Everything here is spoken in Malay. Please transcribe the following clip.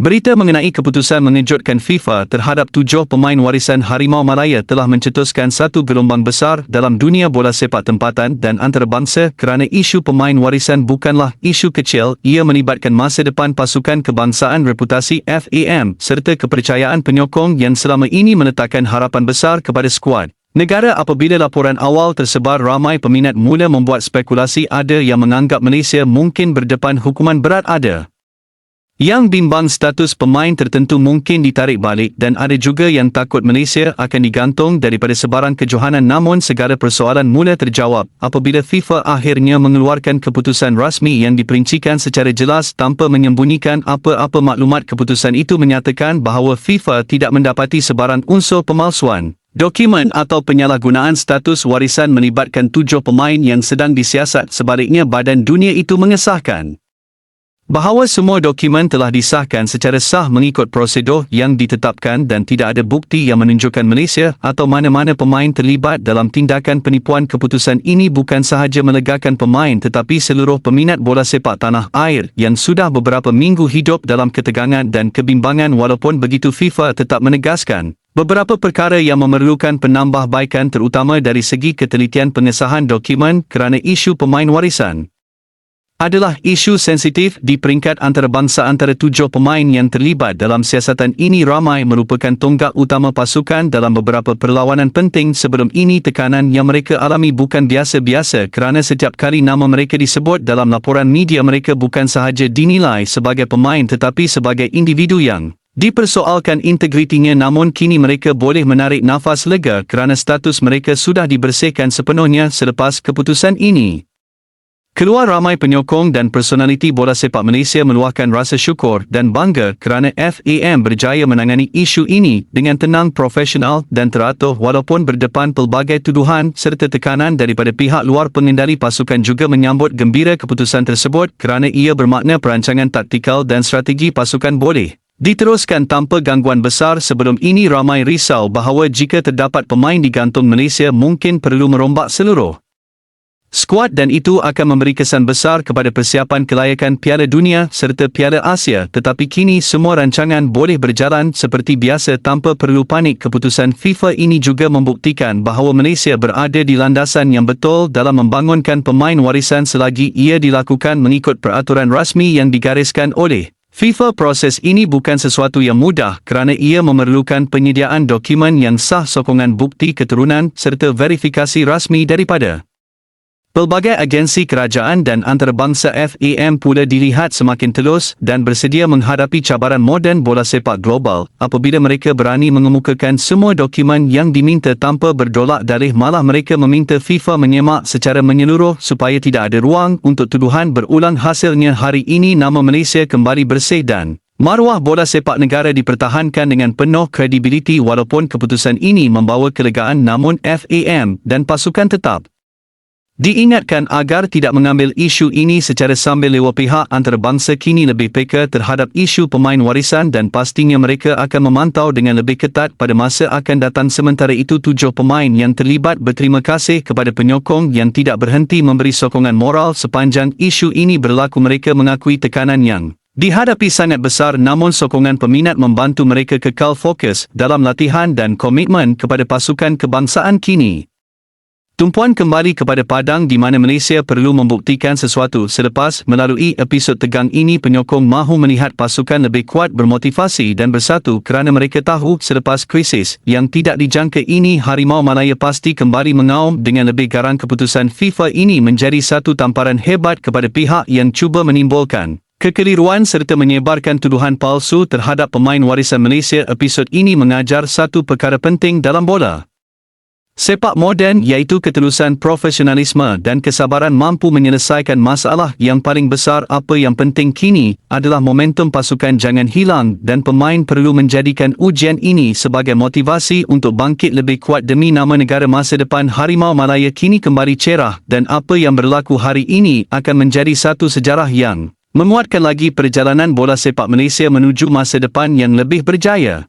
Berita mengenai keputusan mengejutkan FIFA terhadap tujuh pemain warisan Harimau Malaya telah mencetuskan satu gelombang besar dalam dunia bola sepak tempatan dan antarabangsa kerana isu pemain warisan bukanlah isu kecil, ia melibatkan masa depan pasukan kebangsaan reputasi FAM serta kepercayaan penyokong yang selama ini meletakkan harapan besar kepada skuad. Negara apabila laporan awal tersebar ramai peminat mula membuat spekulasi ada yang menganggap Malaysia mungkin berdepan hukuman berat ada. Yang bimbang status pemain tertentu mungkin ditarik balik dan ada juga yang takut Malaysia akan digantung daripada sebarang kejohanan namun segala persoalan mula terjawab apabila FIFA akhirnya mengeluarkan keputusan rasmi yang diperincikan secara jelas tanpa menyembunyikan apa-apa maklumat keputusan itu menyatakan bahawa FIFA tidak mendapati sebarang unsur pemalsuan. Dokumen atau penyalahgunaan status warisan melibatkan tujuh pemain yang sedang disiasat sebaliknya badan dunia itu mengesahkan bahawa semua dokumen telah disahkan secara sah mengikut prosedur yang ditetapkan dan tidak ada bukti yang menunjukkan Malaysia atau mana-mana pemain terlibat dalam tindakan penipuan keputusan ini bukan sahaja melegakan pemain tetapi seluruh peminat bola sepak tanah air yang sudah beberapa minggu hidup dalam ketegangan dan kebimbangan walaupun begitu FIFA tetap menegaskan Beberapa perkara yang memerlukan penambahbaikan terutama dari segi ketelitian pengesahan dokumen kerana isu pemain warisan adalah isu sensitif di peringkat antarabangsa antara tujuh pemain yang terlibat dalam siasatan ini ramai merupakan tonggak utama pasukan dalam beberapa perlawanan penting sebelum ini tekanan yang mereka alami bukan biasa-biasa kerana setiap kali nama mereka disebut dalam laporan media mereka bukan sahaja dinilai sebagai pemain tetapi sebagai individu yang dipersoalkan integritinya namun kini mereka boleh menarik nafas lega kerana status mereka sudah dibersihkan sepenuhnya selepas keputusan ini. Keluar ramai penyokong dan personaliti bola sepak Malaysia meluahkan rasa syukur dan bangga kerana FAM berjaya menangani isu ini dengan tenang profesional dan teratur walaupun berdepan pelbagai tuduhan serta tekanan daripada pihak luar. Pengendali pasukan juga menyambut gembira keputusan tersebut kerana ia bermakna perancangan taktikal dan strategi pasukan boleh diteruskan tanpa gangguan besar. Sebelum ini ramai risau bahawa jika terdapat pemain digantung Malaysia mungkin perlu merombak seluruh Skuad dan itu akan memberi kesan besar kepada persiapan kelayakan Piala Dunia serta Piala Asia tetapi kini semua rancangan boleh berjalan seperti biasa tanpa perlu panik. Keputusan FIFA ini juga membuktikan bahawa Malaysia berada di landasan yang betul dalam membangunkan pemain warisan selagi ia dilakukan mengikut peraturan rasmi yang digariskan oleh FIFA. Proses ini bukan sesuatu yang mudah kerana ia memerlukan penyediaan dokumen yang sah sokongan bukti keturunan serta verifikasi rasmi daripada Pelbagai agensi kerajaan dan antarabangsa FAM pula dilihat semakin telus dan bersedia menghadapi cabaran moden bola sepak global apabila mereka berani mengemukakan semua dokumen yang diminta tanpa berdolak darih malah mereka meminta FIFA menyemak secara menyeluruh supaya tidak ada ruang untuk tuduhan berulang hasilnya hari ini nama Malaysia kembali bersih dan Maruah bola sepak negara dipertahankan dengan penuh kredibiliti walaupun keputusan ini membawa kelegaan namun FAM dan pasukan tetap Diingatkan agar tidak mengambil isu ini secara sambil lewa pihak antarabangsa kini lebih peka terhadap isu pemain warisan dan pastinya mereka akan memantau dengan lebih ketat pada masa akan datang sementara itu tujuh pemain yang terlibat berterima kasih kepada penyokong yang tidak berhenti memberi sokongan moral sepanjang isu ini berlaku mereka mengakui tekanan yang dihadapi sangat besar namun sokongan peminat membantu mereka kekal fokus dalam latihan dan komitmen kepada pasukan kebangsaan kini. Tumpuan kembali kepada padang di mana Malaysia perlu membuktikan sesuatu selepas melalui episod tegang ini penyokong mahu melihat pasukan lebih kuat bermotivasi dan bersatu kerana mereka tahu selepas krisis yang tidak dijangka ini Harimau Malaya pasti kembali mengaum dengan lebih garang keputusan FIFA ini menjadi satu tamparan hebat kepada pihak yang cuba menimbulkan kekeliruan serta menyebarkan tuduhan palsu terhadap pemain warisan Malaysia episod ini mengajar satu perkara penting dalam bola. Sepak moden iaitu ketelusan profesionalisme dan kesabaran mampu menyelesaikan masalah yang paling besar apa yang penting kini adalah momentum pasukan jangan hilang dan pemain perlu menjadikan ujian ini sebagai motivasi untuk bangkit lebih kuat demi nama negara masa depan Harimau Malaya kini kembali cerah dan apa yang berlaku hari ini akan menjadi satu sejarah yang memuatkan lagi perjalanan bola sepak Malaysia menuju masa depan yang lebih berjaya.